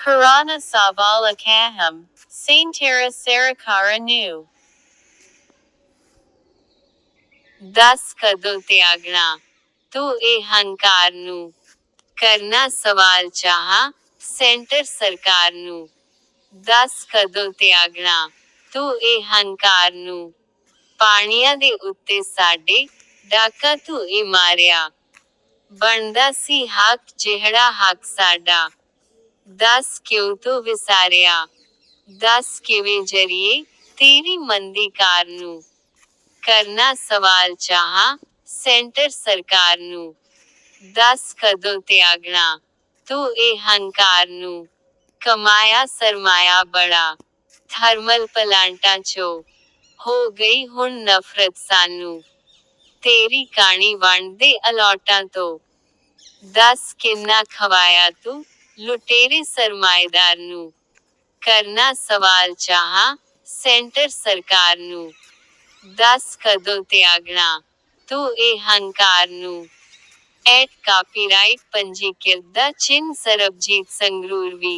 Karana Savala Kaham, Saintera Sarakara Nu. ਦਸ ਕਦੋਂ ਤਿਆਗਣਾ ਤੂੰ ਇਹ ਹੰਕਾਰ ਨੂੰ ਕਰਨਾ ਸਵਾਲ ਚਾਹਾਂ ਸੈਂਟਰ ਸਰਕਾਰ ਨੂੰ ਦਸ ਕਦੋਂ ਤਿਆਗਣਾ ਤੂੰ ਇਹ ਹੰਕਾਰ ਨੂੰ ਪਾਣੀਆਂ ਦੇ ਉੱਤੇ ਸਾਡੇ ਡਾਕਾ ਤੂੰ ਹੀ ਮਾਰਿਆ ਬਣਦਾ ਸੀ ਹੱਕ ਜਿਹੜਾ ਹੱਕ ਸਾਡਾ दस क्यों तो विसारिया? दस किवें ज़रिए तेरी मंदी कारनू करना सवाल चाह सेंटर सरकार नू। दस कदों त्यागना तू ए हंकार नू। कमाया सरमाया बड़ा, थर्मल पलांटा चो। हो गई हुन नफरत सानू। तेरी कहानी वंड दे अलौटा तो। दस किन्ना खवाया तू? लुटेरे सरमाएदार करना सवाल चाह सेंटर सरकार नू दस कदो त्यागना तो ए हंकार नू एट कॉपीराइट पंजीकृत चिन्ह सरबजीत संगरूर वी